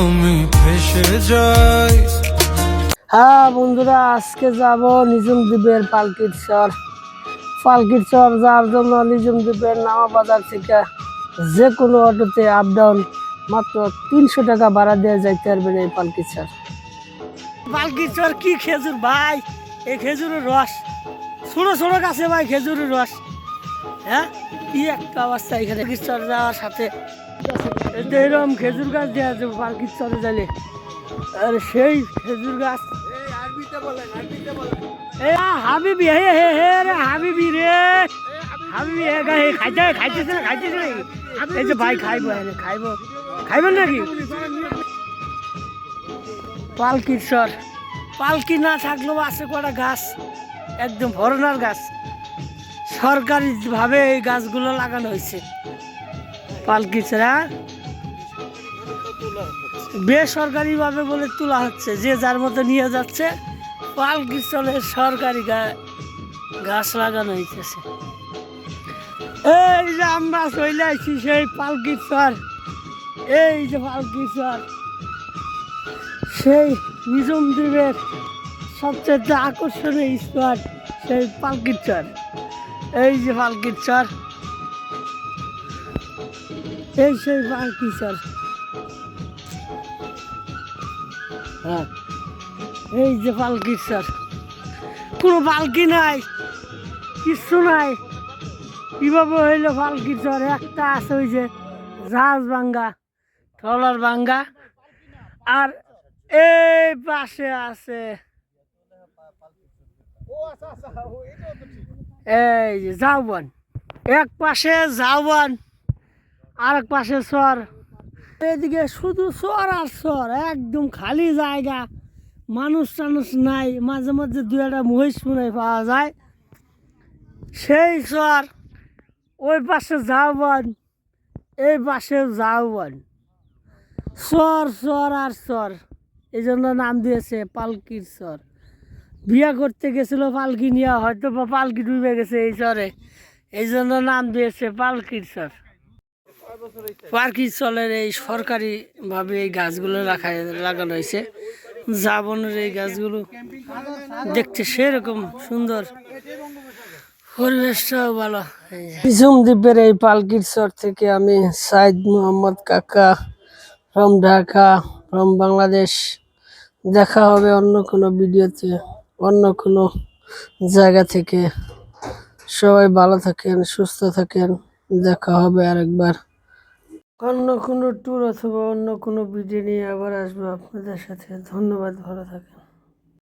আমি ফেসে যাই। হ্যাঁ বন্ধুরা আজকে যাব নিজুম দ্বীপের পালকির চর যাওয়ার জন্য নিজুম দ্বীপের নামা বাজার থেকে যে কোনো অটোতে আপ ডাউন মাত্র তিনশো টাকা ভাড়া দিয়ে যাইতে পারবেন এই পালকির চর। কি খেজুর ভাই? এই খেজুরের রস। ছোটো ছোটো গাছে ভাই খেজুরের রস। হ্যাঁ? কি একটা অবস্থা এখানে। পালকির যাওয়ার সাথে এই তো এরকম খেজুর গাছ দেওয়া আছে পালকির চরে যাইলে আর সেই খেজুর গাছ। হাবিবি, হে হে হে, রে, হাবিবি রে। হাবিবি, হে গা খাইতে, খাইতেছে না, খাইতেছে নাকি এই যে ভাই খাইবো এনে খাইবো। খাইবেন নাকি? পালকির সর পালকি না থাকলেও আছে কটা গাছ। একদম ভরনার গাছ। সরকারিভাবে এই গাছগুলো লাগানো হয়েছে। পালকি ছাড়া বেসরকারিভাবে বলে তোলা হচ্ছে, যে যার মতো নিয়ে যাচ্ছে পালকি চলে সরকারি গাছ লাগানো হইতেছে। এই যে আমরা চলে আসছি সেই পালকি চর এই যে পালকি চর সেই নিজম দ্বীপের সবচেয়ে আকর্ষণীয় স্পট সেই পালকির চর এই যে পালকির চর এই সেই পালকি চর হ্যাঁ এই যে পালকি স্যার। কোনো পালকি নাই, কিচ্ছু নাই। কীভাবে হইল পালকি স্যার? একটা আছে ওই যে জাহাজ ভাঙ্গা, ট্রলার ভাঙ্গা। আর এই পাশে আছে এই যে জাউবান এক পাশে জাউবান আর এক পাশে সর। এদিকে শুধু চর আর সর, একদম খালি জায়গা। মানুষ টানুষ নাই, মাঝে মাঝে দু একটা মহিষ শুনে পাওয়া যায়। সেই চর ওই পাশে ঝাউবান এই পাশে ঝাউবান চর চর আর চর এই জন্য নাম দিয়েছে পালকির সর। বিয়া করতে গেছিল পালকি নিয়ে, হয়তো বা পালকি ডুবে গেছে এই চরে এই জন্য নাম দিয়েছে পালকির চর পার্কি চলের এই সরকারিভাবে এই গাছগুলো রাখা, লাগানো হয়েছে। জাবনের এই গাছগুলো দেখতে সেরকম সুন্দর। পরিবেশটাও ভালো। পিছুম দ্বীপের এই পালকির চর থেকে আমি সাইদ মোহাম্মদ কাকা ফ্রম ঢাকা ফ্রম বাংলাদেশ। দেখা হবে অন্য কোনো ভিডিওতে, অন্য কোনো জায়গা থেকে। সবাই ভালো থাকেন, সুস্থ থাকেন। দেখা হবে আরেকবার। অন্য কোনো ট্যুর অথবা অন্য কোনো ভিডিও নিয়ে আবার আসব আপনাদের সাথে। ধন্যবাদ, ভালো থাকেন।